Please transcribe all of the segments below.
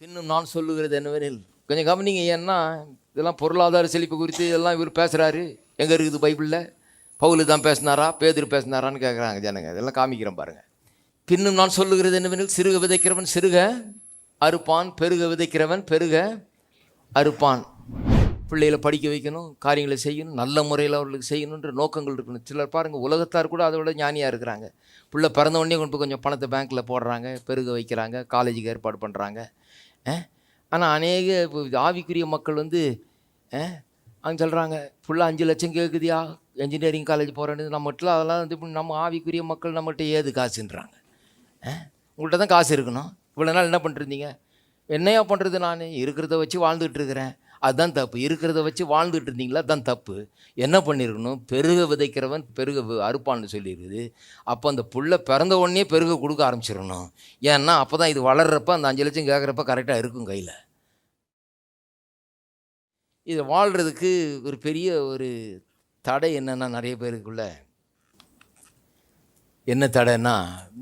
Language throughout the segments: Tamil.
பின்னும் நான் சொல்லுகிறது என்னவெனில் கொஞ்சம் கவனிங்க ஏன்னா இதெல்லாம் பொருளாதார செழிப்பு குறித்து இதெல்லாம் இவர் பேசுகிறாரு எங்கே இருக்குது பைபிளில்? பவுலு தான் பேசினாரா? பேதுரு பேசினாரான்னு கேட்குறாங்க ஜனங்க. இதெல்லாம் காமிக்கிறேன் பாருங்கள் பின்னும் நான் சொல்லுகிறது என்னவெனில் சிறுக விதைக்கிறவன் சிறுக அறுப்பான் பெருக விதைக்கிறவன் பெருக அறுப்பான். பிள்ளைகளை படிக்க வைக்கணும் காரியங்களை செய்யணும் நல்ல முறையில் அவர்களுக்கு செய்யணுன்ற நோக்கங்கள் இருக்கணும். சிலர் பாருங்கள் உலகத்தார் கூட அதை விட ஞானியாக இருக்கிறாங்க. பிள்ளை பிறந்த உடனே கொண்டு போய் கொஞ்சம் பணத்தை பேங்க்கில் போடுறாங்க பெருக வைக்கிறாங்க காலேஜுக்கு ஏற்பாடு பண்ணுறாங்க ஆனால் அநேக இப்போ ஆவிக்குரிய மக்கள் வந்து அவங்க சொல்கிறாங்க ஃபுல்லாக அஞ்சு லட்சம் கேட்குதியா என்ஜினியரிங் காலேஜ் போகிறேன்னு நம்மகிட்ட அதெல்லாம் வந்து நம்ம ஆவிக்குரிய மக்கள் நம்மகிட்ட ஏது காசுன்றாங்க. உங்கள்கிட்ட தான் காசு இருக்கணும். இவ்வளோ நாள் என்ன பண்ணிருந்தீங்க என்னையா பண்ணுறது நான்? இருக்கிறத வச்சு வாழ்ந்துட்டுருக்கிறேன் அதுதான் தப்பு. இருக்கிறத வச்சு வாழ்ந்துட்டு இருந்தீங்களா? தான் தப்பு. என்ன பண்ணியிருக்கணும் பெருக விதைக்கிறவன் பெருக அறுப்பான்னு சொல்லியிருக்குது அப்போ அந்த புள்ள பிறந்த உடனே பெருக கொடுக்க ஆரம்பிச்சிடணும். ஏன்னா அப்போ தான் இது வளர்கிறப்ப அந்த அஞ்சு லட்சம் கேட்குறப்ப கரெக்டாக இருக்கும் கையில். இது வாழ்கிறதுக்கு ஒரு பெரிய ஒரு தடை என்னென்னா நிறைய பேருக்குள்ளே என்ன தடைன்னா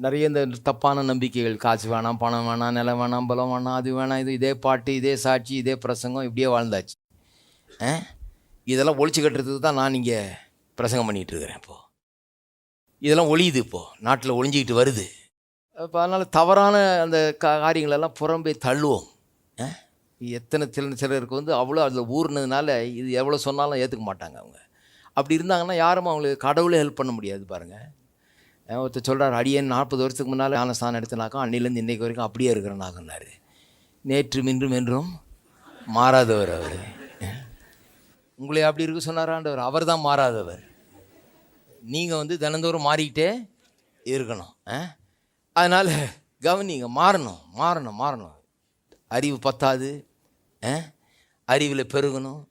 நிறைய இந்த தப்பான நம்பிக்கைகள் காசு வேணாம் பணம் வேணாம் நிலம் வேணாம் பலம் வேணாம் அது வேணாம் இது இதே பாட்டு இதே சாட்சி இதே பிரசங்கம் இப்படியே வாழ்ந்தாச்சு. ஆ? இதெல்லாம் ஒழிச்சு கட்டுறதுக்கு தான் நான் இங்கே பிரசங்கம் பண்ணிகிட்டு இருக்கிறேன் இப்போது இதெல்லாம் ஒழியுது இப்போது நாட்டில் ஒழிஞ்சிக்கிட்டு வருது. அப்போ அதனால் தவறான அந்த கா காரியங்களெல்லாம் புறம்பே தள்ளுவோம். ஆ? எத்தனை சில சிலருக்கு வந்து அவ்வளோ அதில் ஊறினதுனால இது எவ்வளோ சொன்னாலும் ஏற்றுக்க மாட்டாங்க அவங்க. அப்படி இருந்தாங்கன்னா யாரும் அவங்களுக்கு கடவுளே ஹெல்ப் பண்ண முடியாது பாருங்கள் ஒருத்தர் சொல்கிறார் அடியேன் நாற்பது வருஷத்துக்கு முன்னால் ஞானஸ்தானம் எடுத்தனாக்கா அன்னிலேருந்து இன்னைக்கு வரைக்கும் அப்படியே இருக்கிறனாகனார் நேற்று மின்றும் என்றும் மாறாதவர் அவர். உங்களை அப்படி இருக்க சொன்னாராண்டவர் அவர் தான் மாறாதவர். நீங்கள் வந்து தினந்தோறும் மாறிக்கிட்டே இருக்கணும் அதனால் கவனிங்க மாறணும் மாறணும் மாறணும். அறிவு பத்தாது அறிவில் பெருகணும்.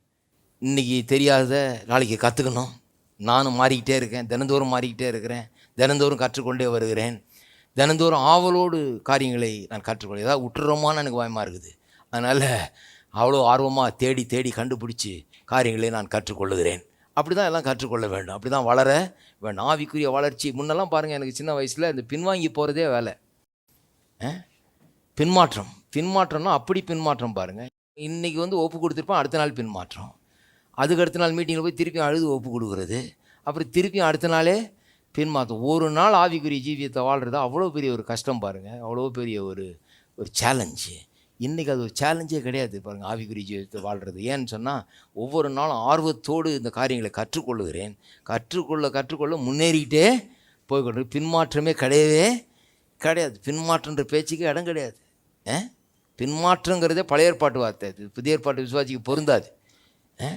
இன்றைக்கி தெரியாத நாளைக்கு கற்றுக்கணும் நானும் மாறிக்கிட்டே இருக்கேன் தினந்தோறும் மாறிக்கிட்டே இருக்கிறேன். தினந்தோறும் கற்றுக்கொண்டே வருகிறேன். தினந்தோறும் ஆவலோடு காரியங்களை நான் கற்றுக்கொள்ள ஏதாவது விட்டுறோமான்னு எனக்கு பயமாக இருக்குது. அதனால் அவ்வளோ ஆர்வமாக தேடி தேடி கண்டுபிடிச்சி காரியங்களை நான் கற்றுக்கொள்ளுகிறேன். அப்படி தான் எல்லாம் கற்றுக்கொள்ள வேண்டும். அப்படி தான் வளர வேண்டும். ஆவிக்குரிய வளர்ச்சி. முன்னெல்லாம் பாருங்கள் எனக்கு சின்ன வயசில் இந்த பின்வாங்கி போகிறதே வேலை. ஆ? பின்மாற்றம். பின்மாற்றம்னா அப்படி பின்மாற்றம் பாருங்கள் இன்றைக்கி வந்து ஒப்பு கொடுத்துருப்போம் அடுத்த நாள் பின்மாற்றம். அதுக்கு அடுத்த நாள் மீட்டிங்கில் போய் திருப்பி அழுது ஒப்பு கொடுக்குறது. அப்புறம் திருப்பி அடுத்த நாளே பின்மாற்றம் ஒரு நாள் ஆவிக்குரிய ஜீவியத்தை வாழ்கிறது அவ்வளோ பெரிய ஒரு கஷ்டம் பாருங்கள் அவ்வளோ பெரிய ஒரு ஒரு சேலஞ்சு இன்றைக்கி அது ஒரு சேலஞ்சே கிடையாது பாருங்கள் ஆவிக்குரிய ஜீவியத்தை வாழ்கிறது ஏன்னு சொன்னால் ஒவ்வொரு நாளும் ஆர்வத்தோடு இந்த காரியங்களை கற்றுக்கொள்ளுகிறேன் கற்றுக்கொள்ள கற்றுக்கொள்ள முன்னேறிக்கிட்டே போய்கொண்டு பின்மாற்றமே கிடையவே கிடையாது. பின்மாற்றன்ற பேச்சுக்கு இடம் கிடையாது. ஆ? பின்மாற்றங்கிறதே பழைய ஏற்பாட்டு வார்த்தை அது. புதிய ஏற்பாட்டு விசுவாசிக்கு பொருந்தாது. ஆ?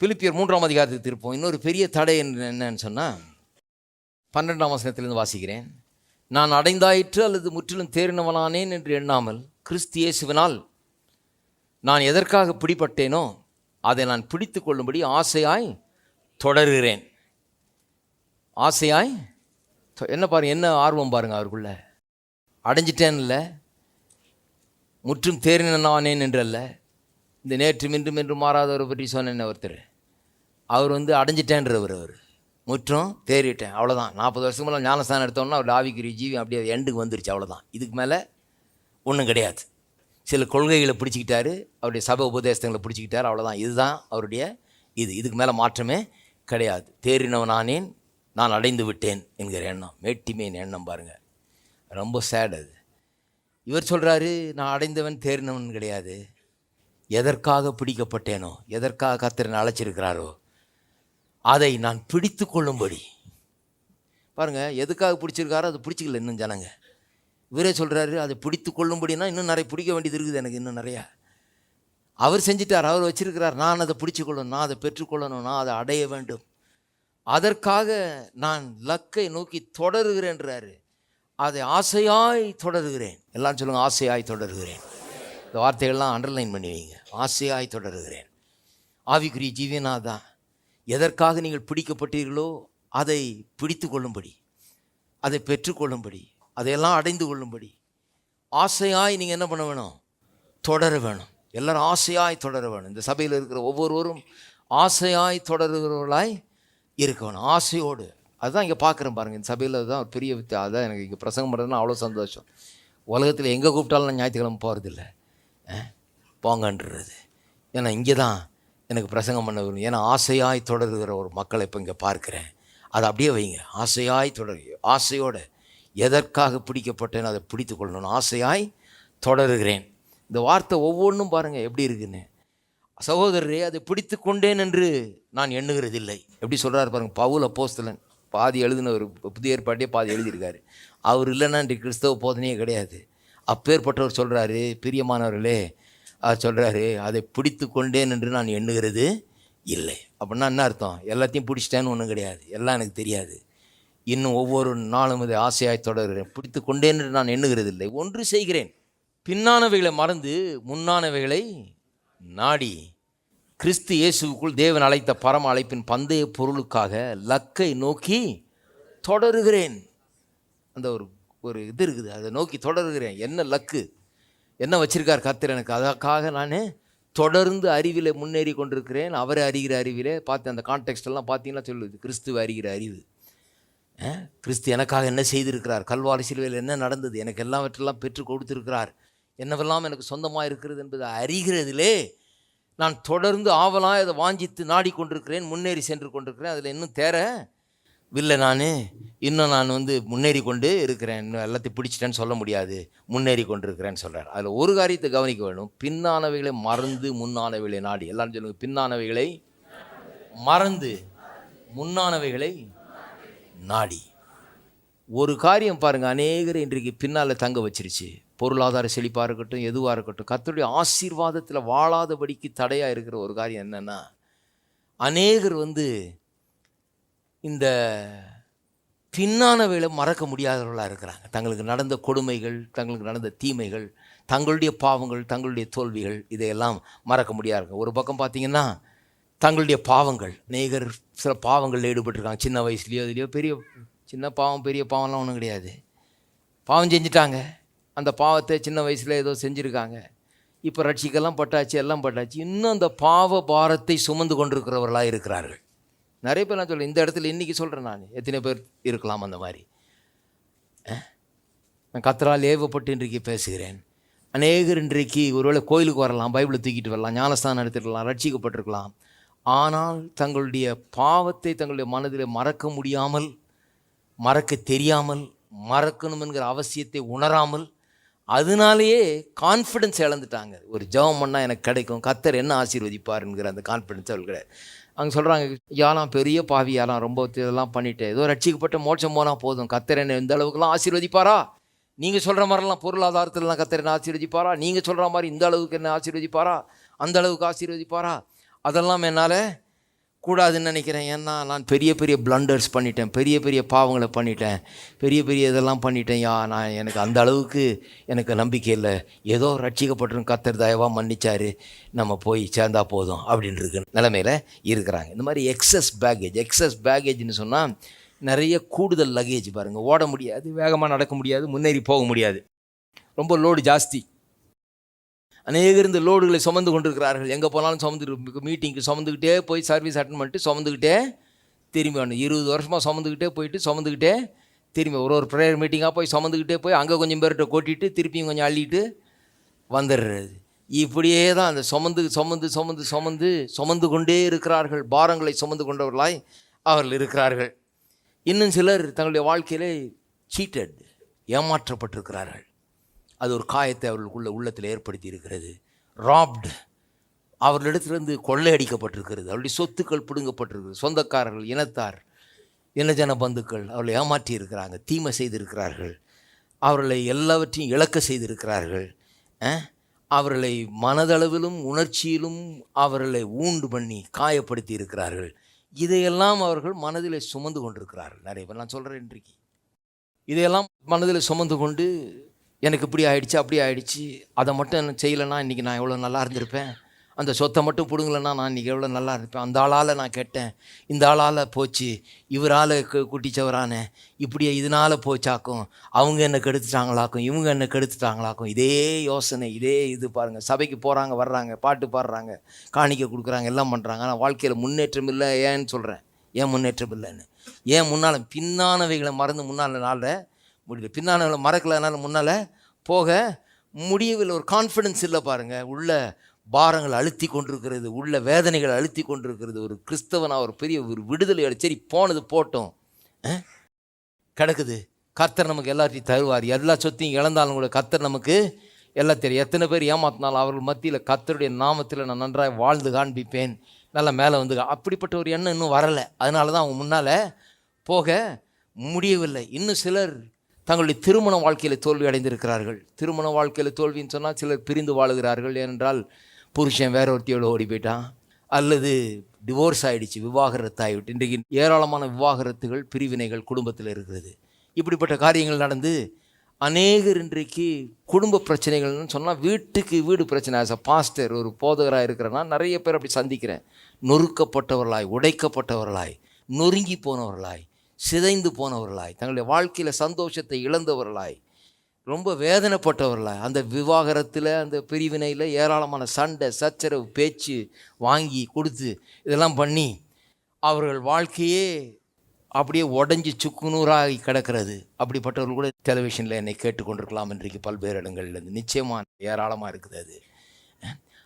பிலிப்பியர் மூன்றாம் அதிகாரத்துக்கு திருப்போம் இன்னொரு பெரிய தடை என்னன்னு சொன்னால் பன்னெண்டாம் வசனத்திலிருந்து வாசிக்கிறேன். நான் அடைந்தாயிற்று அல்லது முற்றிலும் தேறினவனானேன் என்று எண்ணாமல் கிறிஸ்து இயேசுவினால் நான் எதற்காக பிடிபட்டேனோ அதை நான் பிடித்து கொள்ளும்படி ஆசையாய் தொடர்கிறேன். ஆசையாய் தொ- என்ன பாருங்க என்ன ஆர்வம் பாருங்கள் அவருக்குள்ள. அடைஞ்சிட்டேன்ல. இல்லை முற்றும் தேறினானேன் என்றல்ல. இந்த நேற்று மின்றும் என்று மாறாதவரை பற்றி சொன்னேன் ஒருத்தர். அவர் வந்து அடைஞ்சிட்டேன்றவர் அவர். முற்றும் தேறிட்டேன். அவ்வளோதான் நாற்பது வருஷத்துக்கு மேலே ஞானஸ்தானம் எடுத்தோன்னா அவர் ஆவிக்குரிய ஜீவி அப்படியே எண்டுக்கு வந்துருச்சு. அவ்வளோதான் இதுக்கு மேலே ஒன்றும் கிடையாது. சில கொள்கைகளை பிடிச்சிக்கிட்டாரு. அவருடைய சபை உபதேசங்களை பிடிச்சிக்கிட்டாரு. அவ்வளோதான் இதுதான் அவருடைய இது. இதுக்கு மேலே மாற்றமே கிடையாது. தேறினவனானேன் நான் அடைந்து விட்டேன் என்கிற எண்ணம். மேட்டிமேன் எண்ணம் பாருங்கள் ரொம்ப சேட் அது. இவர் சொல்கிறாரு நான் அடைந்தவன் தேறினவன் கிடையாது. எதற்காக பிடிக்கப்பட்டேனோ எதற்காக கத்திரன் அழைச்சிருக்கிறாரோ அதை நான் பிடித்து கொள்ளும்படி. பாருங்கள் எதுக்காக பிடிச்சிருக்காரோ அது பிடிச்சிக்கல இன்னும் ஜனங்க. இவரே சொல்கிறாரு அதை பிடித்து கொள்ளும்படினா இன்னும் நிறைய பிடிக்க வேண்டியது இருக்குது எனக்கு இன்னும் நிறையா. அவர் செஞ்சிட்டார் அவர் வச்சிருக்கிறார். நான் அதை பிடிச்சிக்கொள்ளணும் நான் அதை பெற்றுக்கொள்ளணும் நான் அதை அடைய வேண்டும். அதற்காக நான் லக்கை நோக்கி தொடருகிறேன்றாரு அதை ஆசையாய் தொடருகிறேன். எல்லாம் சொல்லுங்கள் ஆசையாய் தொடருகிறேன். இந்த வார்த்தைகள்லாம் அண்டர்லைன் பண்ணி வைங்க. ஆசையாய் தொடருகிறேன். ஆவிக்குரிய ஜீவனா தான் எதற்காக நீங்கள் பிடிக்கப்பட்டீர்களோ அதை பிடித்து கொள்ளும்படி அதை பெற்றுக்கொள்ளும்படி அதையெல்லாம் அடைந்து கொள்ளும்படி ஆசையாய் நீங்கள் என்ன பண்ண வேணும்? தொடர வேணும். எல்லோரும் ஆசையாய் தொடர வேணும். இந்த சபையில் இருக்கிற ஒவ்வொருவரும் ஆசையாய் தொடர்கிறவர்களாய் இருக்க வேணும். ஆசையோடு. அதுதான் இங்கே பார்க்குறேன் பாருங்கள் இந்த சபையில் தான் ஒரு பெரிய வித்தியா அதான் எனக்கு இங்கே பிரசங்கம் பண்ணுறதுனா அவ்வளோ சந்தோஷம். உலகத்தில் எங்கே கூப்பிட்டாலும் நான் ஞாயிற்றுக்கிழமை போகிறதில்ல போங்கன்றது. ஏன்னா இங்கே தான் எனக்கு பிரசங்கம் பண்ண விரும்பும் ஏன்னா ஆசையாய் தொடர்கிற ஒரு மக்களை இப்போ இங்கே பார்க்குறேன். அதை அப்படியே வைங்க. ஆசையாய் தொடர் ஆசையோடு எதற்காக பிடிக்கப்பட்டேன் அதை பிடித்து கொள்ளணும். ஆசையாய் தொடருகிறேன். இந்த வார்த்தை ஒவ்வொன்றும் பாருங்கள் எப்படி இருக்குன்னு. சகோதரரே அதை பிடித்து கொண்டேன் என்று நான் எண்ணுகிறதில்லை. எப்படி சொல்கிறார் பாருங்கள் பவுல் அப்போஸ்தலன். பாதி எழுதின ஒரு புதிய ஏற்பாட்டே பாதி எழுதியிருக்காரு. அவர் இல்லைன்னா இன்றைக்கு கிறிஸ்தவ போதனையே கிடையாது. அப்பேற்பட்டவர் சொல்கிறாரு பிரியமானவர்களே சொல்கிறாரு அதை பிடித்து கொண்டேன் என்று நான் எண்ணுகிறது இல்லை. அப்படின்னா என்ன அர்த்தம்? எல்லாத்தையும் பிடிச்சிட்டேன்னு ஒன்றும் கிடையாது. எல்லாம் எனக்கு தெரியாது. இன்னும் ஒவ்வொரு நாளும் இதை ஆசையாய் தொடர்கிறேன். பிடித்து கொண்டேன் என்று நான் எண்ணுகிறது இல்லை. ஒன்று செய்கிறேன். பின்னானவைகளை மறந்து முன்னானவைகளை நாடி கிறிஸ்து இயேசுவுக்குள் தேவன் அழைத்த பரம அழைப்பின் பந்தய பொருளுக்காக லக்கை நோக்கி தொடருகிறேன். அந்த ஒரு ஒரு இது இருக்குது. அதை நோக்கி தொடருகிறேன். என்ன லக்கு? என்ன வச்சிருக்கார் கர்த்தர் எனக்கு? அதற்காக நான் தொடர்ந்து அறிவில் முன்னேறி கொண்டிருக்கிறேன். அவரை அறிகிற அறிவிலே. பார்த்து அந்த கான்டெக்ஸ்டெல்லாம் பார்த்தீங்கன்னா சொல்லுது கிறிஸ்துவ அறிகிற அறிவு. கிறிஸ்து எனக்காக என்ன செய்திருக்கிறார்? கல்வாரி சிலுவையில் என்ன நடந்தது? எனக்கு எல்லாவற்றெல்லாம் பெற்று கொடுத்திருக்கிறார். என்னவெல்லாம் எனக்கு சொந்தமாக இருக்கிறது என்பதை அறிகிறதிலே நான் தொடர்ந்து ஆவலாக அதை வாஞ்சித்து நாடிக்கொண்டிருக்கிறேன் முன்னேறி சென்று கொண்டிருக்கிறேன். அதில் இன்னும் தேர இல்லை நான் இன்னும் நான் வந்து முன்னேறி கொண்டு இருக்கிறேன். இன்னும் எல்லாத்தையும் பிடிச்சிட்டேன்னு சொல்ல முடியாது. முன்னேறி கொண்டிருக்கிறேன்னு சொல்கிறார் அதில் ஒரு காரியத்தை கவனிக்க வேணும். பின்னானவைகளை மறந்து முன்னானவைகளை நாடி. எல்லாரும் சொல்லுங்க பின்னானவைகளை மறந்து முன்னானவைகளை நாடி. ஒரு காரியம் பாருங்கள் அநேகர் இன்றைக்கு பின்னால் தங்க வச்சிருச்சு. பொருளாதார செழிப்பாக இருக்கட்டும் எதுவாக இருக்கட்டும் கத்தருடைய ஆசீர்வாதத்தில் வாழாதபடிக்கு தடையாக இருக்கிற ஒரு காரியம் என்னென்னா அநேகர் வந்து இந்த பின்னானவைகளை மறக்க முடியாதவர்களாக இருக்கிறாங்க. தங்களுக்கு நடந்த கொடுமைகள் தங்களுக்கு நடந்த தீமைகள் தங்களுடைய பாவங்கள் தங்களுடைய தோல்விகள் இதையெல்லாம் மறக்க முடியாது ஒரு பக்கம் பார்த்தீங்கன்னா தங்களுடைய பாவங்கள் நேகர் சில பாவங்களில் ஈடுபட்டிருக்காங்க. சின்ன வயசுலேயோ இதுலையோ பெரிய சின்ன பாவம் பெரிய பாவம்லாம் ஒன்றும் கிடையாது. பாவம் செஞ்சிட்டாங்க. அந்த பாவத்தை சின்ன வயசில் ஏதோ செஞ்சுருக்காங்க. இப்போ ரட்சிக்கெல்லாம் பட்டாச்சு எல்லாம் பட்டாச்சு. இன்னும் அந்த பாவ பாரத்தை சுமந்து கொண்டிருக்கிறவர்களாக இருக்கிறார்கள். நிறைய பேர் நான் சொல்கிறேன் இந்த இடத்துல இன்றைக்கி சொல்கிறேன் நான். எத்தனை பேர் இருக்கலாம் அந்த மாதிரி. நான் கத்தரால் ஏவப்பட்டு இன்றைக்கு பேசுகிறேன். அநேகர் இன்றைக்கு ஒருவேளை கோயிலுக்கு வரலாம் பைபிளை தூக்கிட்டு வரலாம் ஞானஸ்தானம் எடுத்துருக்கலாம் ரட்சிக்கப்பட்டிருக்கலாம். ஆனால் தங்களுடைய பாவத்தை தங்களுடைய மனதில் மறக்க முடியாமல் மறக்க தெரியாமல் மறக்கணும் என்கிற அவசியத்தை உணராமல் அதனாலேயே கான்ஃபிடென்ஸ் இழந்துட்டாங்க. ஒரு ஜெபம் பண்ணால் எனக்கு கிடைக்கும் கத்தர் என்ன ஆசீர்வதிப்பாருங்கிற அந்த கான்ஃபிடென்ஸ் அவர்கள் கிடையாது. அங்கே சொல்கிறாங்க யாலாம் பெரிய பாவி யாலாம் ரொம்ப இதெல்லாம் பண்ணிவிட்டு ஏதோ ரட்சிக்கப்பட்ட மோட்சம் போனால் போதும். கத்தர் என்ன இந்த அளவுக்குலாம் ஆசீர்வதிப்பாரா? நீங்கள் சொல்கிற மாதிரிலாம் பொருளாதாரத்திலலாம் கத்தர் என்ன ஆசீர்வதிப்பாரா? நீங்கள் சொல்கிற மாதிரி இந்த அளவுக்கு என்ன ஆசீர்வதிப்பாரா? அந்த அளவுக்கு ஆசீர்வதிப்பாரா? அதெல்லாம் என்னால் கூடாதுன்னு நினைக்கிறேன். ஏன்னா நான் பெரிய பெரிய பிளண்டர்ஸ் பண்ணிட்டேன். பெரிய பெரிய பாவங்களை பண்ணிட்டேன். பெரிய பெரிய இதெல்லாம் பண்ணிட்டேன். யா நான் எனக்கு அந்த அளவுக்கு எனக்கு நம்பிக்கை இல்லை. ஏதோ ரட்சிக்கப்பட்டிருக்கும் கத்தர் தயவாக மன்னிச்சாரு. நம்ம போய் சேர்ந்தா போதும் அப்படின்னு இருக்கு நிலைமையில் இருக்கிறாங்க. இந்த மாதிரி எக்ஸஸ் பேக்கேஜ் எக்ஸஸ் பேக்கேஜ்னு சொன்னால் நிறைய கூடுதல் லக்கேஜ் பாருங்கள் ஓட முடியாது வேகமாக நடக்க முடியாது முன்னேறி போக முடியாது. ரொம்ப லோடு ஜாஸ்தி. அநேகர் இந்த லோடுகளை சுமந்து கொண்டிருக்கிறார்கள். எங்கே போனாலும் சுமந்து மீட்டிங்க்கு சுமந்துக்கிட்டே போய் சர்வீஸ் அட்டன் பண்ணிட்டு சுமந்துக்கிட்டே திரும்பி வரணும். இருபது வருஷமாக சுமந்துக்கிட்டே போயிட்டு சுமந்துக்கிட்டே திரும்பி ஒரு ஒரு ப்ரேயர் மீட்டிங்காக போய் சுமந்துக்கிட்டே போய் அங்கே கொஞ்சம் பேர்கிட்ட கொட்டிட்டு திருப்பியும் கொஞ்சம் அள்ளிட்டு வந்துடுறது. இப்படியே தான் அந்த சுமந்து சுமந்து சுமந்து சுமந்து சுமந்து கொண்டே இருக்கிறார்கள். பாரங்களை சுமந்து கொண்டவர்களாய் அவர்கள் இருக்கிறார்கள். இன்னும் சிலர் தங்களுடைய வாழ்க்கையிலே சீட்டட் ஏமாற்றப்பட்டிருக்கிறார்கள். அது ஒரு காயத்தை அவர்களுக்குள்ள உள்ளத்தில் ஏற்படுத்தி இருக்கிறது ராப்டு அவர்களிடத்திலிருந்து கொள்ளையடிக்கப்பட்டிருக்கிறது. அவருடைய சொத்துக்கள் பிடுங்கப்பட்டிருக்கிறது. சொந்தக்காரர்கள் இனத்தார் இனஜன பந்துக்கள் அவர்களை ஏமாற்றி இருக்கிறாங்க தீமை செய்திருக்கிறார்கள். அவர்களை எல்லாவற்றையும் இழக்க செய்திருக்கிறார்கள். அவர்களை மனதளவிலும் உணர்ச்சியிலும் அவர்களை ஊண்டு பண்ணி காயப்படுத்தி இருக்கிறார்கள் இதையெல்லாம் அவர்கள் மனதில் சுமந்து கொண்டிருக்கிறார்கள். நிறைய பேர் நான் சொல்கிறேன் இன்றைக்கு. இதையெல்லாம் மனதில் சுமந்து கொண்டு எனக்கு இப்படி ஆயிடுச்சு அப்படி ஆயிடுச்சு. அதை மட்டும் என்ன செய்யலைன்னா இன்றைக்கி நான் எவ்வளோ நல்லா இருந்திருப்பேன். அந்த சொத்தை மட்டும் பிடுங்கலைன்னா நான் இன்றைக்கி எவ்வளோ நல்லா இருப்பேன் அந்த ஆளால் நான் கேட்டேன். இந்த ஆளால் போச்சு. இவரால் குட்டிச்சவரானே. இப்படியே இதனால் போச்சாக்கும். அவங்க என்ன கெடுத்துட்டாங்களாக்கும். இவங்க என்ன கெடுத்துட்டாங்களாக்கும். இதே யோசனை இதே இது பாருங்கள் சபைக்கு போகிறாங்க வர்றாங்க பாட்டு பாடுறாங்க காணிக்கை கொடுக்குறாங்க எல்லாம் பண்ணுறாங்க ஆனால் வாழ்க்கையில் முன்னேற்றம் இல்லை. ஏன்னு சொல்கிறேன் ஏன் முன்னேற்றம் இல்லைன்னு? ஏன் முன்னால் பின்னானவைகளை மறந்து முன்னால் நாளில் முடியல பின்னால் மறக்கலைனாலும் முன்னால் போக முடியவில்லை. ஒரு கான்ஃபிடென்ஸ் இல்லை பாருங்கள் உள்ள பாரங்கள் அழுத்தி கொண்டிருக்கிறது உள்ள வேதனைகள் அழுத்தி கொண்டிருக்கிறது. ஒரு கிறிஸ்தவனாக ஒரு பெரிய ஒரு விடுதலை சரி போனது போட்டோம். கிடக்குது. கர்த்தர் நமக்கு எல்லாத்தையும் தருவார். எல்லா சொத்தையும் இழந்தாலும் கூட கர்த்தர் நமக்கு எல்லாம் தெரியும் எத்தனை பேர் ஏமாத்தினாலும் அவர்கள் மத்தியில் கர்த்தருடைய நாமத்தில் நான் நன்றாக வாழ்ந்து காண்பிப்பேன். நல்லா மேலே வந்து அப்படிப்பட்ட ஒரு எண்ணம் இன்னும் வரலை. அதனால தான் அவங்க முன்னால் போக முடியவில்லை. இன்னும் சிலர் தங்களுடைய திருமண வாழ்க்கையில் தோல்வி அடைந்திருக்கிறார்கள். திருமண வாழ்க்கையில் தோல்வின்னு சொன்னால் சிலர் பிரிந்து வாழுகிறார்கள். ஏனென்றால் புருஷன் வேற ஒருத்தியோடு ஓடி போயிட்டான். அல்லது டிவோர்ஸ் ஆகிடுச்சு விவாகரத்து ஆகிவிட்டு. இன்றைக்கு ஏராளமான விவாகரத்துகள் பிரிவினைகள் குடும்பத்தில் இருக்கிறது. இப்படிப்பட்ட காரியங்கள் நடந்து அநேகர் இன்றைக்கு குடும்ப பிரச்சனைகள்னு சொன்னால் வீட்டுக்கு வீடு பிரச்சனை. ஆஸ் அ பாஸ்டர் ஒரு போதகராக இருக்கிறேன்னா நிறைய பேர் அப்படி சந்திக்கிறேன். நொறுக்கப்பட்டவர்களாய் உடைக்கப்பட்டவர்களாய் நொறுங்கி போனவர்களாய். சிதைந்து போனவர்களாய் தங்களுடைய வாழ்க்கையில் சந்தோஷத்தை இழந்தவர்களாய் ரொம்ப வேதனைப்பட்டவர்களாய் அந்த விவாகரத்தில் அந்த பிரிவினையில் ஏராளமான சண்டை சச்சரவு பேச்சு வாங்கி கொடுத்து இதெல்லாம் பண்ணி அவர்கள் வாழ்க்கையே அப்படியே உடஞ்சி சுக்குநூறாகி கிடக்கிறது. அப்படிப்பட்டவர்கள் கூட டெலிவிஷனில் என்னை கேட்டுக்கொண்டிருக்கலாம் இன்றைக்கு பல்வேறு இடங்கள்லேருந்து நிச்சயமாக ஏராளமாக இருக்குது அது.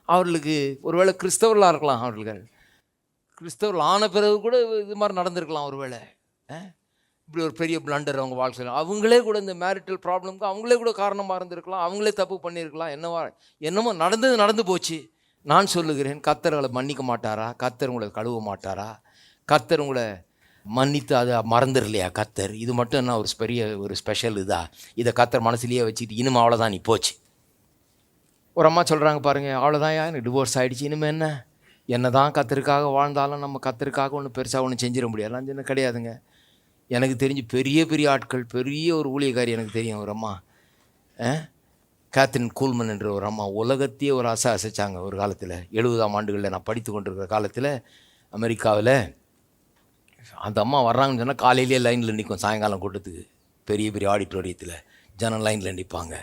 அவர்களுக்கு ஒருவேளை கிறிஸ்தவர்களாக இருக்கலாம் அவர்கள். கிறிஸ்தவர்கள் ஆன பிறகு கூட இது மாதிரி நடந்திருக்கலாம் ஒருவேளை. இப்படி ஒரு பெரிய பிளண்டர் அவங்க வாழ்க்கையில். அவங்களே கூட இந்த மேரிட்டல் ப்ராப்ளம்க்கு அவங்களே கூட காரணமாக இருந்திருக்கலாம். அவங்களே தப்பு பண்ணியிருக்கலாம். என்னவா? என்னமோ நடந்தது நடந்து போச்சு. நான் சொல்லுகிறேன் கத்தர்களை மன்னிக்க மாட்டாரா? கத்தர் உங்களை கழுவ மாட்டாரா? கத்தர் உங்களை மன்னித்து அதை மறந்துடலையா? கத்தர் இது மட்டும் என்ன ஒரு பெரிய ஒரு ஸ்பெஷல் இதா? இதை கத்தர் மனசுலேயே வச்சுட்டு இனிமே அவ்வளோதான் நீ போச்சு. ஒரு அம்மா சொல்கிறாங்க பாருங்கள் அவ்வளோதான் எனக்கு டிவோர்ஸ் ஆகிடுச்சு இனிமேல் என்ன என்ன? தான் கத்தருக்காக வாழ்ந்தாலும் நம்ம கத்தருக்காக ஒன்றும் பெருசாக ஒன்றும் செஞ்சிட முடியாது. சின்ன கிடையாதுங்க. எனக்கு தெரிஞ்சு பெரிய பெரிய ஆட்கள் பெரிய ஒரு ஊழியக்காரி எனக்கு தெரியும் ஒரு அம்மா. கேத்ரின் கூல்மன் என்ற ஒரு அம்மா. உலகத்தையே ஒரு அசை அசைச்சாங்க ஒரு காலத்தில். எழுபதாம் ஆண்டுகளில் நான் படித்து கொண்டிருக்கிற காலத்தில் அமெரிக்காவில் அந்த அம்மா வர்றாங்கன்னு சொன்னால் காலையிலேயே லைனில் நிற்கும் சாயங்காலம் கூட்டத்துக்கு. பெரிய பெரிய ஆடிட்டோரியத்தில் ஜனம் லைனில் நிற்பாங்க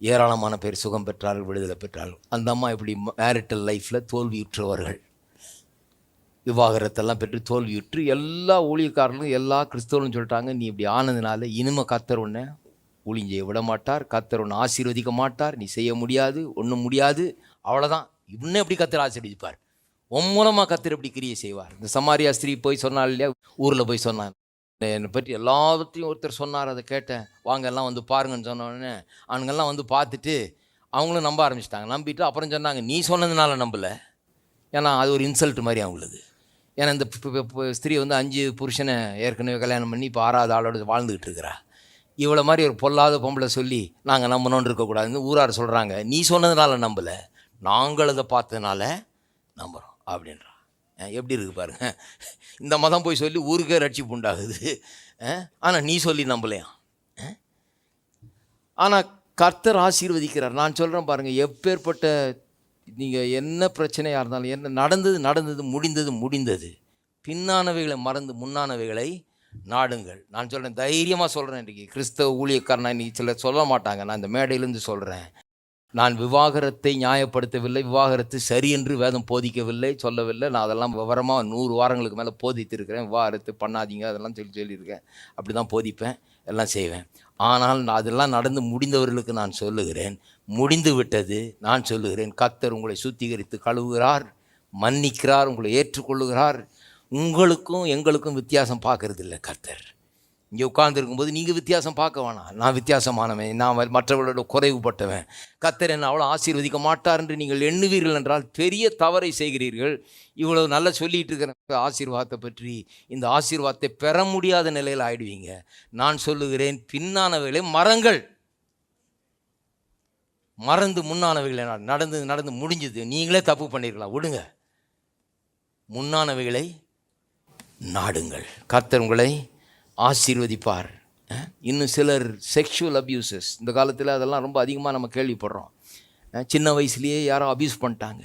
ஏராளமான பேர் சுகம் பெற்றார்கள் விடுதலை பெற்றார்கள். அந்த அம்மா இப்படி மேரிட்டல் லைஃப்பில் தோல்வியுற்றவர்கள். விவாகரத்தெல்லாம் பெற்று தோல்வியுற்று எல்லா ஊழியக்காரனும் எல்லா கிறிஸ்தவனும் சொல்லிட்டாங்க நீ இப்படி ஆனதுனால இனிமே கத்தர் உன்னை ஊழியம் விட மாட்டார் கத்தர் உன்னை ஆசீர்வதிக்க மாட்டார் நீ செய்ய முடியாது ஒன்றும் முடியாது. அவ்வளோதான் இன்னும் எப்படி கத்தர் ஆசீர்வதிப்பார். உன் மூலமாக கத்தர் எப்படி கிரியை செய்வார். இந்த சமாரியா ஸ்திரீ போய் சொன்னாள் இல்லையா? ஊரில் போய் சொன்னான். என்னை பற்றி எல்லாத்தையும் ஒருத்தர் சொன்னார் அதை கேட்டேன். வாங்க எல்லாம் வந்து பாருங்கன்னு சொன்னோடனே அவனுங்கெல்லாம் வந்து பார்த்துட்டு அவங்களும் நம்ப ஆரம்பிச்சிட்டாங்க. நம்பிட்டு அப்புறம் சொன்னாங்க நீ சொன்னதுனால நம்பலை. ஏன்னா அது ஒரு இன்சல்ட் மாதிரி அவங்களுக்கு. ஏன்னா இந்த ஸ்திரீ வந்து அஞ்சு புருஷனை ஏற்கனவே கல்யாணம் பண்ணி இப்போ ஆறாவது ஆளோட வாழ்ந்துக்கிட்டு இருக்கிறா. இவ்வளோ மாதிரி ஒரு பொல்லாத பொம்பளை சொல்லி நாங்கள் நம்பணும்னு இருக்கக்கூடாதுன்னு ஊரார் சொல்கிறாங்க நீ சொன்னதுனால நம்பலை. நாங்கள் அதை பார்த்ததுனால நம்புகிறோம் அப்படின்றா. எப்படி இருக்கு பாருங்க. இந்த மதம் போய் சொல்லி ஊருக்கே ரட்சிப்பு உண்டாகுது. ஆனால் நீ சொல்லி நம்பலையாம் ஆனால் கர்த்தர் ஆசீர்வதிக்கிறார். நான் சொல்கிறேன் பாருங்கள் எப்பேற்பட்ட நீங்கள் என்ன பிரச்சனையாக இருந்தாலும் என்ன நடந்தது நடந்தது முடிந்தது முடிந்தது. பின்னானவைகளை மறந்து முன்னானவைகளை நாடுங்கள். நான் சொல்கிறேன் தைரியமாக சொல்கிறேன் இன்றைக்கி. கிறிஸ்தவ ஊழியக்காரன் இன்னைக்கு சிலர் சொல்ல மாட்டாங்க. நான் இந்த மேடையிலேருந்து சொல்கிறேன் நான் விவாகரத்தை நியாயப்படுத்தவில்லை விவாகரத்து சரி என்று வேதம் போதிக்கவில்லை சொல்லவில்லை. நான் அதெல்லாம் விவரமாக நூறு வாரங்களுக்கு மேலே போதித்திருக்கிறேன். விவாகரத்து பண்ணாதீங்க அதெல்லாம் சொல்லி சொல்லியிருக்கேன். அப்படி தான் போதிப்பேன் எல்லாம் செய்வேன். ஆனால் நான் அதெல்லாம் நடந்து முடிந்தவர்களுக்கு நான் சொல்லுகிறேன் முடிந்துவிட்டது. நான் சொல்லுகிறேன் கர்த்தர் உங்களை சுத்திகரித்து கழுவுகிறார் மன்னிக்கிறார் உங்களை ஏற்றுக்கொள்ளுகிறார். உங்களுக்கும் எங்களுக்கும் வித்தியாசம் பார்க்கறது இல்லை கர்த்தர். இங்கே உட்கார்ந்துருக்கும்போது நீங்கள் வித்தியாசம் பார்க்க வேணாம். நான் வித்தியாசமானவன் நான் மற்றவர்களோட குறைவுபட்டவன். கத்தர் என்னை அவ்வளோ ஆசீர்வதிக்க மாட்டார் என்று நீங்கள் எண்ணுவீர்கள் என்றால் பெரிய தவறை செய்கிறீர்கள். இவ்வளவு நல்லா சொல்லிட்டு இருக்கிற ஆசீர்வாதத்தை பற்றி இந்த ஆசீர்வாதத்தை பெற முடியாத நிலையில் ஆயிடுவீங்க. நான் சொல்லுகிறேன் பின்னானவைகளை மரங்கள் மறந்து முன்னானவைகளை நா- நடந்து நடந்து முடிஞ்சது. நீங்களே தப்பு பண்ணிருக்கலாம் விடுங்க. முன்னானவைகளை நாடுங்கள். கர்த்தர் உங்களை ஆசீர்வதிப்பார். இன்னும் சிலர் செக்ஷுவல் அப்யூசஸ் இந்த காலத்தில் அதெல்லாம் ரொம்ப அதிகமாக நம்ம கேள்விப்படுறோம். சின்ன வயசுலேயே யாரோ அப்யூஸ் பண்ணிட்டாங்க.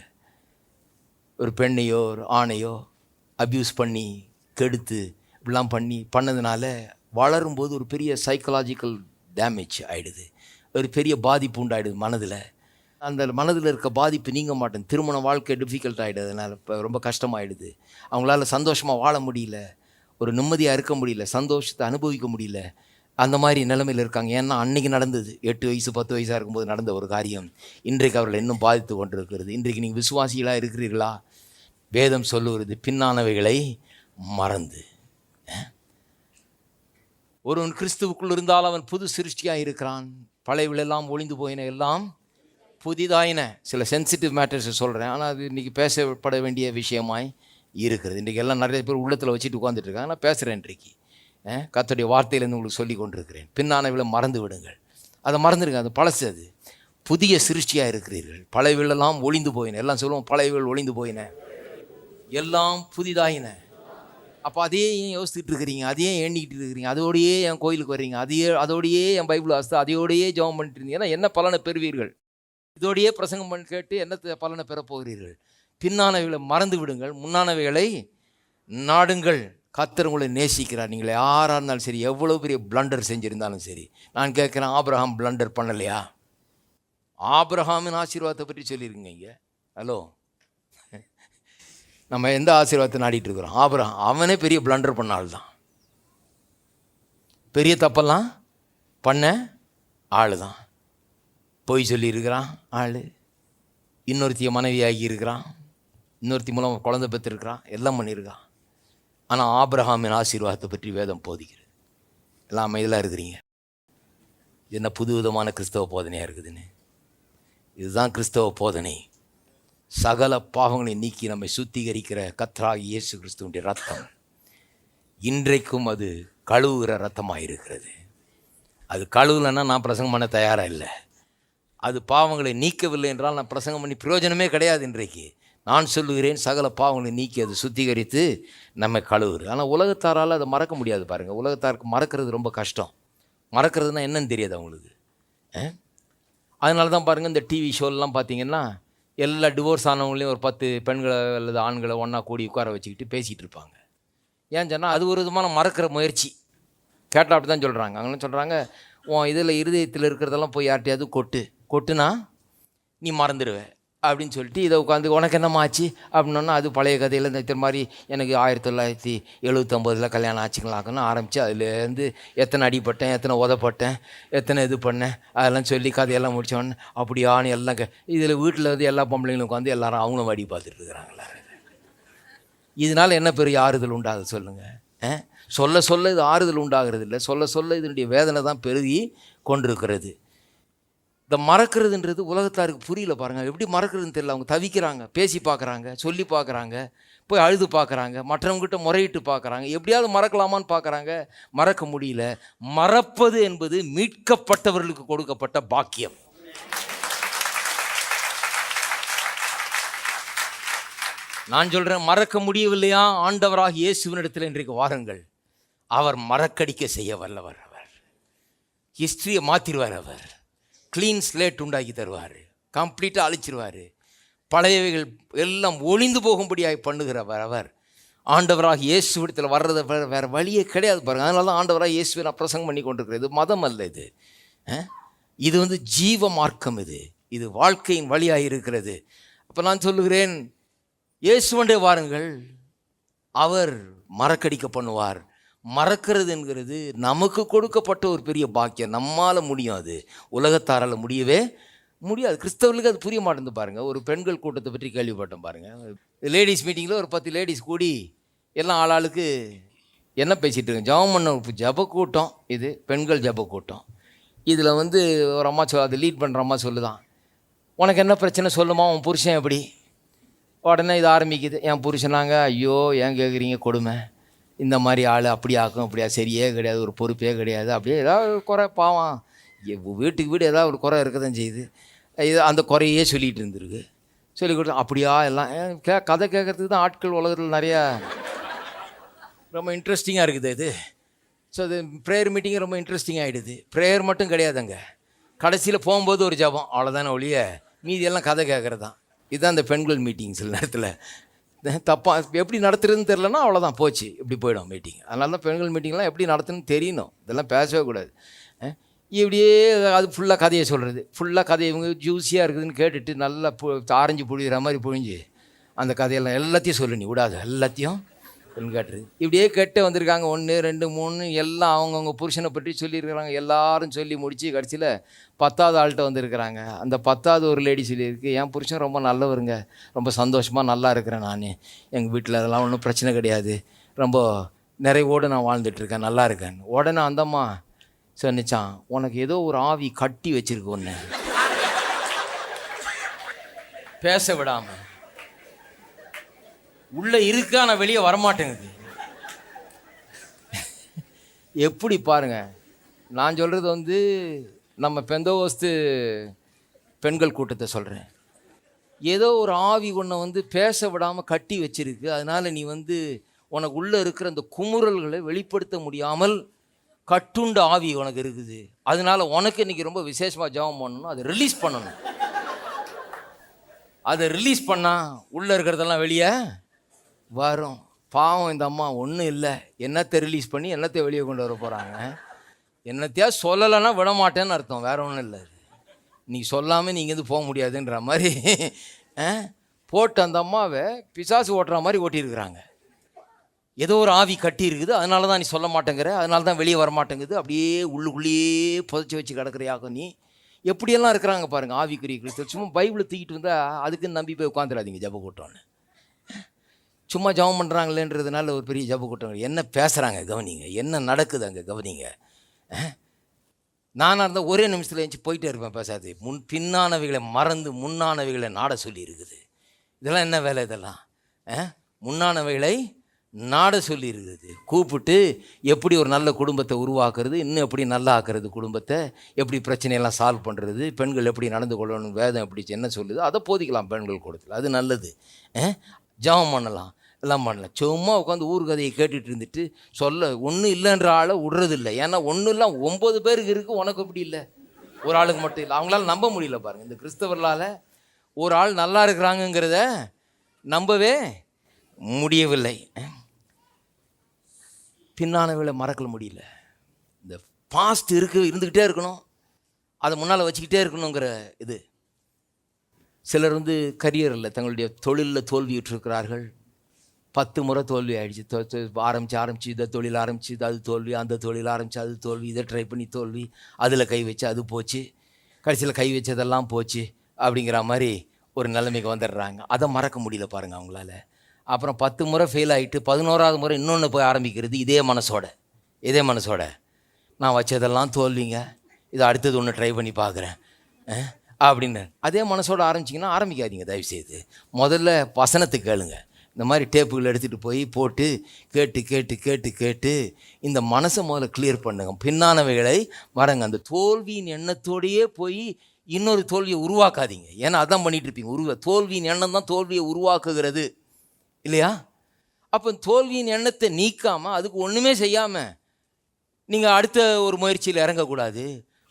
ஒரு பெண்ணையோ ஒரு ஆணையோ அப்யூஸ் பண்ணி கெடுத்து இப்படிலாம் பண்ணி பண்ணதுனால வளரும்போது ஒரு பெரிய சைக்கலாஜிக்கல் டேமேஜ் ஆகிடுது ஒரு பெரிய பாதிப்பு உண்டாயிடுது மனதில். அந்த மனதில் இருக்க பாதிப்பு நீங்க மாட்டேன். திருமண வாழ்க்கை டிஃபிகல்ட் ஆகிடுது அதனால் இப்போ ரொம்ப கஷ்டமாயிடுது. அவங்களால சந்தோஷமாக வாழ முடியல. ஒரு நிம்மதியாக இருக்க முடியல. சந்தோஷத்தை அனுபவிக்க முடியல. அந்த மாதிரி நிலைமையில் இருக்காங்க. ஏன்னா அன்றைக்கி நடந்தது. எட்டு வயசு பத்து வயசாக இருக்கும்போது நடந்த ஒரு காரியம். இன்றைக்கு அவர்கள் இன்னும் பாதித்து கொண்டிருக்கிறது. இன்றைக்கு நீங்கள் விசுவாசிகளாக இருக்கிறீர்களா? வேதம் சொல்லுகிறது பின்னானவைகளை மறந்து. ஒருவன் கிறிஸ்துவுக்குள் இருந்தால் அவன் புது சிருஷ்டியாக இருக்கிறான். பழையவிலெல்லாம் ஒளிந்து போயின எல்லாம் புதிதாயின. சில சென்சிட்டிவ் மேட்டர்ஸ் சொல்கிறேன் ஆனால் அது இன்றைக்கி பேசப்பட வேண்டிய விஷயமாய் இருக்கிறது. இன்றைக்கி எல்லாம் நிறைய பேர் உள்ளத்தில் வச்சுட்டு உட்காந்துட்டு இருக்காங்க. நான் பேசுகிறேன் இன்றைக்கு. கத்தோடைய வார்த்தையிலேருந்து உங்களுக்கு சொல்லி கொண்டிருக்கிறேன். பின்னானவில் மறந்து விடுங்கள். அதை மறந்துடுங்க அது பழசு அது. புதிய சிருஷ்டியாக இருக்கிறீர்கள். பழையவிலெல்லாம் ஒளிந்து போயின. எல்லாம் சொல்லுவோம் பழையவில் ஒளிந்து போயின. எல்லாம் புதிதாயின. அப்போ அதையே ஏன் யோசிச்சுட்டு இருக்கிறீங்க அதையே எண்ணிக்கிட்டு இருக்கிறீங்க அதோடையே என் கோயிலுக்கு வர்றீங்க? அதையே அதோடையே என் பைபிள் வாசித்து அதையோடையே ஜெபம் பண்ணிட்டு இருந்தீங்கன்னா என்ன பலனை பெறுவீர்கள்? இதோடையே பிரசங்கம் பண்ணி கேட்டு என்ன பலனை பெறப்போகிறீர்கள் பின்னானவைகளை மறந்து விடுங்கள். முன்னானவைகளை நாடுங்கள். கத்தர் உங்களை நேசிக்கிறார். நீங்கள் யாராக இருந்தாலும் சரி எவ்வளோ பெரிய பிளண்டர் செஞ்சுருந்தாலும் சரி. நான் கேட்குறேன் ஆப்ரஹாம் பிளண்டர் பண்ணலையா? ஆப்ரஹாமின் ஆசீர்வாதத்தை பற்றி சொல்லியிருக்கீங்க இங்கே. ஹலோ நம்ம எந்த ஆசீர்வாதத்தை நாடிட்டு இருக்கிறோம்? ஆபிரகாம். அவனே பெரிய பிளண்டர் பண்ண ஆள் தான் பெரிய தப்பெல்லாம் பண்ண ஆள் தான் பொய் சொல்லியிருக்கிறான் ஆள். இன்னொருத்திய மனைவி இருக்கிறான். இன்னொருத்தி மூலம் குழந்தை பெற்றிருக்கிறான். எல்லாம் பண்ணியிருக்கான். ஆனால் ஆபிரகாமின் ஆசீர்வாதத்தை பற்றி வேதம் போதிக்கிறது. எல்லாம் அமைதியாக இருக்கிறீங்க. என்ன புது விதமான கிறிஸ்தவ போதனையாக இருக்குதுன்னு. இதுதான் கிறிஸ்தவ போதனை. சகல பாவங்களை நீக்கி நம்மை சுத்திகரிக்கிற கத்ராகி இயேசு கிறிஸ்துவனுடைய ரத்தம் இன்றைக்கும் அது கழுவுகிற ரத்தமாக இருக்கிறது அது கழுவுலன்னா நான் பிரசங்கம் பண்ண தயாராக இல்லை. அது பாவங்களை நீக்கவில்லை என்றால் நான் பிரசங்கம் பண்ணி பிரயோஜனமே கிடையாது இன்றைக்கு. நான் சொல்லுகிறேன் சகல பாவங்களை நீக்கி அது சுத்திகரித்து நம்ம கழுவுறு ஆனால் உலகத்தாரால் அதை மறக்க முடியாது பாருங்கள் உலகத்தாருக்கு மறக்கிறது ரொம்ப கஷ்டம். மறக்கிறதுனா என்னன்னு தெரியாது அவங்களுக்கு. அதனால தான் பாருங்கள் இந்த டிவி ஷோலாம் பார்த்தீங்கன்னா எல்லா டிவோர்ஸ் ஆனவங்களையும் ஒரு பத்து பெண்களை அல்லது ஆண்களை ஒன்றா கூடி உட்கார வச்சுக்கிட்டு பேசிகிட்டு இருப்பாங்க. ஏன் சொன்னால் அது ஒரு விதமான மறக்கிற முயற்சி. கேட்டால் அப்படி தான் சொல்கிறாங்க அவங்களும் சொல்கிறாங்க உன் இதில் இருதயத்தில் இருக்கிறதெல்லாம் போய் யார்கிட்டையாவது கொட்டு. கொட்டுனா நீ மறந்துடுவேன் அப்படின்னு சொல்லிட்டு இதை உட்காந்து உனக்கு என்னம்மா ஆச்சு அது பழைய கதையில் இந்த இத்தனை மாதிரி எனக்கு ஆயிரத்தி தொள்ளாயிரத்தி எழுபத்தொம்போதில் கல்யாணம் ஆச்சுங்களாக்குன்னு ஆரம்பித்து அதுலேருந்து எத்தனை அடிப்பட்டேன் எத்தனை உதப்பட்டேன் எத்தனை இது பண்ணேன் அதெல்லாம் சொல்லி கதையெல்லாம் முடித்தோடனே அப்படியான்னு எல்லாம் க இதில் வீட்டில் வந்து எல்லா பொம்பளைங்களும் உட்காந்து எல்லாரும் அவங்களும் வடி பார்த்துட்டு இருக்கிறாங்களா இதனால் என்ன பெரிய ஆறுதல் உண்டாகுது சொல்லுங்கள் சொல்ல சொல்ல இது ஆறுதல் உண்டாகிறது இல்லை சொல்ல சொல்ல இதனுடைய வேதனை தான் பெருகி கொண்டிருக்கிறது. இந்த மறக்கிறதுன்றது உலகத்தாருக்கு புரியல பாருங்கள் எப்படி மறக்கிறதுன்னு தெரியல. அவங்க தவிக்கிறாங்க பேசி பார்க்குறாங்க சொல்லி பார்க்குறாங்க போய் அழுது பார்க்குறாங்க மற்றவங்ககிட்ட முறையிட்டு பார்க்குறாங்க. எப்படியாவது மறக்கலாமான்னு பார்க்குறாங்க. மறக்க முடியல. மறப்பது என்பது மீட்கப்பட்டவர்களுக்கு கொடுக்கப்பட்ட பாக்கியம். நான் சொல்கிறேன் மறக்க முடியவில்லையா? ஆண்டவராக இயேசுவினிடத்தில் இன்றைக்கு வாருங்கள். அவர் மறக்கடிக்க செய்ய வல்லவர் அவர். ஹிஸ்ட்ரியை மாற்றிடுவார் அவர். க்ளீன் ஸ்லேட் உண்டாக்கி தருவார். கம்ப்ளீட்டாக அழிச்சிருவார். பழையவைகள் எல்லாம் ஒளிந்து போகும்படியாக பண்ணுகிறவர் அவர். ஆண்டவராக இயேசு இடத்தில் வர்றதை வேறு வேறு வழியே கிடையாது பாருங்கள் அதனால தான் ஆண்டவராக இயேசுவை நான் பிரசங்கம் பண்ணி கொண்டிருக்கிறது மதம் அல்ல இது. இது வந்து ஜீவ மார்க்கம் இது. இது வாழ்க்கையின் வழியாக இருக்கிறது. அப்போ நான் சொல்லுகிறேன் இயேசுவண்டே வாருங்கள். அவர் மறக்கடிக்க பண்ணுவார். மறக்கிறது என்கிறது நமக்கு கொடுக்கப்பட்ட ஒரு பெரிய பாக்கியம். நம்மால் முடியும் அது உலகத்தாரால் முடியவே முடியாது. கிறிஸ்தவர்களுக்கு அது புரிய மாட்டேங்குது பாருங்கள் ஒரு பெண்கள் கூட்டத்தை பற்றி கேள்விப்பட்டோம் பாருங்கள் லேடிஸ் மீட்டிங்கில் ஒரு பத்து லேடிஸ் கூடி எல்லாம் ஆளாளுக்கு என்ன பேசிகிட்டு இருக்கேன் ஜெபம் பண்ண ஜப கூட்டம் இது. பெண்கள் ஜப கூட்டம். இதில் வந்து ஒரு அம்மா சொல் அதை லீட் பண்ணுற அம்மா சொல்லுதான். உனக்கு என்ன பிரச்சனை சொல்லுமா? உன் புருஷன் எப்படி? உடனே இது ஆரம்பிக்குது. என் புருஷனாங்க ஐயோ ஏன் கேட்குறீங்க கொடுமை. இந்த மாதிரி ஆள் அப்படி ஆக்கும் அப்படியா சரியே கிடையாது ஒரு பொறுப்பே கிடையாது. அப்படியே ஏதாவது ஒரு குறை பாவம். வீட்டுக்கு வீடு ஏதாவது ஒரு குறை இருக்க தான் செய்யுது. இது அந்த குறையே சொல்லிகிட்டு இருந்திருக்கு. சொல்லி கொடுத்து அப்படியா எல்லாம் கே கதை கேட்குறதுக்கு தான் ஆட்கள் உலகத்தில் நிறையா ரொம்ப இன்ட்ரெஸ்டிங்காக இருக்குது இது. ஸோ அது ப்ரேயர் மீட்டிங் ரொம்ப இன்ட்ரெஸ்டிங் ஆகிடுது ப்ரேயர் மட்டும் கிடையாதுங்க. கடைசியில் போகும்போது ஒரு ஜபம். அவ்வளோதானே ஒழிய மீதி எல்லாம் கதை கேட்குறது தான் இதுதான் இந்த பெண்கள் மீட்டிங் சில நேரத்தில். தப்பாக எப்படி நடத்துறதுன்னு தெரிலனா அவ்வளோதான் போச்சு. இப்படி போயிடும் மீட்டிங் அதனால தான் பெண்கள் மீட்டிங்லாம் எப்படி நடத்துன்னு தெரியணும். இதெல்லாம் பேசவே கூடாது. இப்படியே அது ஃபுல்லாக கதையை சொல்கிறது ஃபுல்லாக கதை இவங்க ஜூஸியாக இருக்குதுன்னு கேட்டுட்டு நல்லா பு ஆரஞ்சு புழிகிற மாதிரி புழிஞ்சு அந்த கதையெல்லாம் எல்லாத்தையும் சொல்லு நீ விடாது. எல்லாத்தையும் பெண் இப்படியே கேட்டு வந்திருக்காங்க. ஒன்று ரெண்டு மூணு எல்லாம் அவங்கவுங்க புருஷனை பற்றி சொல்லியிருக்கிறாங்க. எல்லாரும் சொல்லி முடித்து கடைசியில் பத்தாவது ஆள்கிட்ட வந்திருக்கிறாங்க. அந்த பத்தாவது ஒரு லேடி சொல்லியிருக்கு என் புருஷன் ரொம்ப நல்லவருங்க. ரொம்ப சந்தோஷமாக நல்லா இருக்கிறேன் நான். எங்கள் வீட்டில் அதெல்லாம் ஒன்றும் பிரச்சனை கிடையாது. ரொம்ப நிறைவோடு நான் வாழ்ந்துட்டுருக்கேன். நல்லா இருக்கேன். உடனே அந்தம்மா சொன்னிச்சான் உனக்கு ஏதோ ஒரு ஆவி கட்டி வச்சிருக்கு ஒன்று பேச விடாமல் உள்ளே இருக்கு ஆனால் வெளியே வரமாட்டேங்குது எப்படி பாருங்க நான் சொல்கிறது வந்து நம்ம பெந்தோஸ்து பெண்கள் கூட்டத்தை சொல்கிறேன் ஏதோ ஒரு ஆவி ஒன்றை வந்து பேச விடாமல் கட்டி வச்சிருக்கு. அதனால நீ வந்து உனக்கு உள்ளே இருக்கிற அந்த குமுறல்களை வெளிப்படுத்த முடியாமல் கட்டுண்ட ஆவி உனக்கு இருக்குது. அதனால உனக்கு இன்னைக்கு ரொம்ப விசேஷமாக ஜெபம் பண்ணணும். அதை ரிலீஸ் பண்ணணும். அதை ரிலீஸ் பண்ணால் உள்ளே இருக்கிறதெல்லாம் வெளியே வரும். பாவம் இந்த அம்மா ஒன்றும் இல்லை. என்னத்தை ரிலீஸ் பண்ணி என்னத்தை வெளியே கொண்டு வர போகிறாங்க என்னத்தையா சொல்லலைன்னா விட மாட்டேன்னு அர்த்தம். வேற ஒன்றும் இல்லை நீ சொல்லாமல் நீங்கள் வந்து போக முடியாதுன்ற மாதிரி. போட்டு அந்த அம்மாவை பிசாசு ஓட்டுற மாதிரி ஓட்டியிருக்கிறாங்க. ஏதோ ஒரு ஆவி கட்டி இருக்குது. அதனால தான் நீ சொல்ல மாட்டேங்கிற. அதனால தான் வெளியே வர மாட்டேங்குது அப்படியே உள்ளுக்குள்ளேயே புதைச்சி வச்சு கிடக்குறியாக நீ? எப்படியெல்லாம் இருக்கிறாங்க பாருங்கள் ஆவிக்குரிய கிறிஸ்தவ. சும்மா பைபிளை தூக்கிட்டு வந்தால் அதுக்குன்னு நம்பி போய் உட்காந்துடாதீங்க ஜப கூட்டம்னு. சும்மா ஜபம் பண்ணுறாங்களேன்றதுனால ஒரு பெரிய ஜப கூட்டம் என்ன பேசுகிறாங்க கவனிங்க. என்ன நடக்குது அங்கே கவனிங்க. நானாக இருந்தால் ஒரே நிமிஷத்தில் எழுந்து போயிட்டே இருப்பேன் பேசாது. முன் பின்னானவைகளை மறந்து முன்னானவைகளை நாட சொல்லி இருக்குது இதெல்லாம் என்ன வேலை இதெல்லாம்? முன்னானவைகளை நாட சொல்லி இருக்குது கூப்பிட்டு எப்படி ஒரு நல்ல குடும்பத்தை உருவாக்குறது இன்னும் எப்படி நல்லா ஆக்குறது குடும்பத்தை எப்படி பிரச்சனையெல்லாம் சால்வ் பண்ணுறது பெண்கள் எப்படி நடந்து கொள்ளணும் வேதம் எப்படி என்ன சொல்லுது அதை போதிக்கலாம் பெண்கள் கூடத்தில். அது நல்லது. ஜபம் ஜெபம் பண்ணலாம். எல்லாம் பண்ணல. சும்மா உட்காந்து ஊர் கதையை கேட்டுட்டு இருந்துட்டு சொல்ல ஒன்றும் இல்லைன்ற ஆளை விடுறதில்ல. ஏன்னா ஒன்றும் இல்லை ஒம்பது பேருக்கு இருக்குது உனக்கு அப்படி இல்லை? ஒரு ஆளுக்கு மட்டும் இல்லை. அவங்களால நம்ப முடியல பாருங்கள் இந்த கிறிஸ்தவர்களால் ஒரு ஆள் நல்லா இருக்கிறாங்கங்கிறத நம்பவே முடியவில்லை. பின்னானவளை மறக்கல முடியல. இந்த பாஸ்ட் இருக்கு இருந்துக்கிட்டே இருக்கணும். அதை முன்னால் வச்சுக்கிட்டே இருக்கணுங்கிற இது. சிலர் வந்து கரியரில் தங்களுடைய தொழிலில் தோல்வியுற்றிருக்கிறார்கள். பத்து முறை தோல்வி ஆகிடுச்சு ஆரம்பிச்சு ஆரம்பிச்சு இதை தொழில் ஆரம்பிச்சு அது தோல்வி அந்த தொழில் ஆரம்பிச்சு அது தோல்வி இதை ட்ரை பண்ணி தோல்வி அதில் கை வச்சு அது போச்சு. கடைசியில் கை வச்சதெல்லாம் போச்சு அப்படிங்கிற மாதிரி ஒரு நிலைமைக்கு வந்துடுறாங்க. அதை மறக்க முடியல பாருங்கள் அவங்களால. அப்புறம் பத்து முறை ஃபெயில் ஆகிட்டு பதினோராவது முறை இன்னொன்று போய் ஆரம்பிக்கிறது இதே மனசோட. இதே மனசோட. நான் வச்சதெல்லாம் தோல்விங்க. இதை அடுத்தது ஒன்று ட்ரை பண்ணி பார்க்குறேன். அப்படின்னு. அதே மனசோட ஆரம்பிச்சிங்கன்னா ஆரம்பிக்காதீங்க தயவுசெய்து. முதல்ல வசனத்தை கேளுங்கள் இந்த மாதிரி டேப்புகள் எடுத்துகிட்டு போய் போட்டு கேட்டு கேட்டு கேட்டு கேட்டு இந்த மனசை முதல்ல கிளியர் பண்ணுங்க. பின்னானவைகளை வரங்க அந்த தோல்வியின் எண்ணத்தோடையே போய் இன்னொரு தோல்வியை உருவாக்காதீங்க. ஏன்னா அதான் பண்ணிகிட்டு இருப்பீங்க. உருவ தோல்வியின் எண்ணம் தான் தோல்வியை உருவாக்குகிறது. இல்லையா? அப்போ தோல்வியின் எண்ணத்தை நீக்காமல் அதுக்கு ஒன்றுமே செய்யாமல் நீங்கள் அடுத்த ஒரு முயற்சியில் இறங்கக்கூடாது.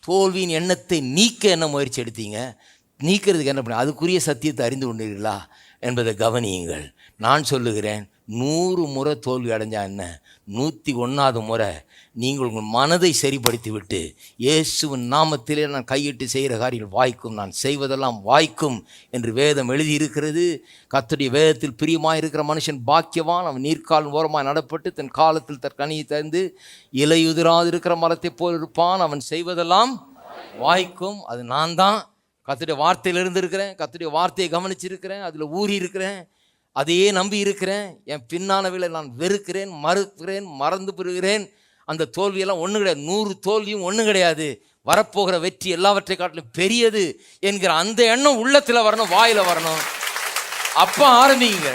தோல்வியின் எண்ணத்தை நீக்க என்ன முயற்சி எடுத்தீங்க? நீக்கிறதுக்கு என்ன பண்ண அதுக்குரிய சத்தியத்தை அறிந்து கொண்டீர்களா என்பதை கவனியுங்கள். நான் சொல்லுகிறேன் நூறு முறை தோல்வி அடைஞ்சா என்ன? நூற்றி ஒன்றாவது முறை நீங்கள் உங்கள் மனதை சரிப்படுத்தி விட்டு இயேசுவின் நாமத்திலே நான் கையிட்டு செய்கிற காரியங்கள் வாய்க்கும் நான் செய்வதெல்லாம் வாய்க்கும் என்று வேதம் எழுதியிருக்கிறது. கத்துடைய வேதத்தில் பிரியமாக இருக்கிற மனுஷன் பாக்கியவான். அவன் நீர்க்கால் ஓரமாக நடப்பட்டு தன் காலத்தில் தன் கனியை தந்து இலையுதிராது இருக்கிற மரத்தைப் போல் இருப்பான். அவன் செய்வதெல்லாம் வாய்க்கும். அது நான் தான் கத்துடைய வார்த்தையில் இருந்திருக்கிறேன் கத்துடைய வார்த்தையை கவனிச்சிருக்கிறேன் அதில் ஊறி இருக்கிறேன் அதையே நம்பி இருக்கிறேன் என் பின்னானவில நான் வெறுக்கிறேன் மறுக்கிறேன் மறந்து பெறுகிறேன் அந்த தோல்வியெல்லாம் ஒன்றும் கிடையாது. நூறு தோல்வியும் ஒன்றும் கிடையாது. வரப்போகிற வெற்றி எல்லாவற்றை காட்டிலும் பெரியது என்கிற அந்த எண்ணம் உள்ளத்தில் வரணும் வாயில் வரணும். அப்போ ஆரம்பிங்க.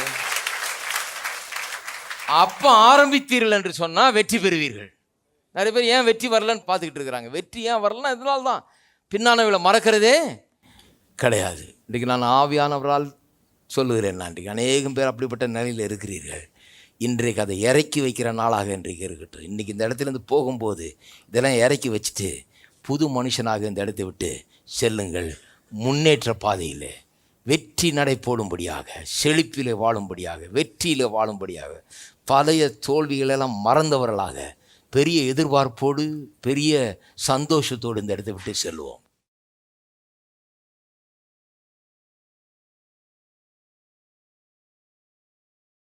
அப்போ ஆரம்பித்தீர்கள் என்று சொன்னால் வெற்றி பெறுவீர்கள். நிறைய பேர் ஏன் வெற்றி வரலன்னு பார்த்துக்கிட்டு இருக்கிறாங்க. வெற்றி ஏன் வரலன்னா இதனால தான் மறக்கிறதே கிடையாது. இன்றைக்கு நான் ஆவியானவரால் சொல்லுகிறேன் நான் இன்றைக்கு. அநேகம் பேர் அப்படிப்பட்ட நிலையில் இருக்கிறீர்கள். இன்றைக்கு அதை இறக்கி வைக்கிற நாளாக இன்றைக்கு இருக்கட்டும் இன்றைக்கி இந்த இடத்துலேருந்து போகும்போது இதெல்லாம் இறக்கி வச்சுட்டு புது மனுஷனாக இந்த இடத்தை விட்டு செல்லுங்கள். முன்னேற்ற பாதையில் வெற்றி நடை போடும்படியாக செழிப்பில் வாழும்படியாக வெற்றியில் வாழும்படியாக பழைய தோல்விகளெல்லாம் மறந்தவர்களாக பெரிய எதிர்பார்ப்போடு பெரிய சந்தோஷத்தோடு இந்த இடத்தை விட்டு செல்வோம்.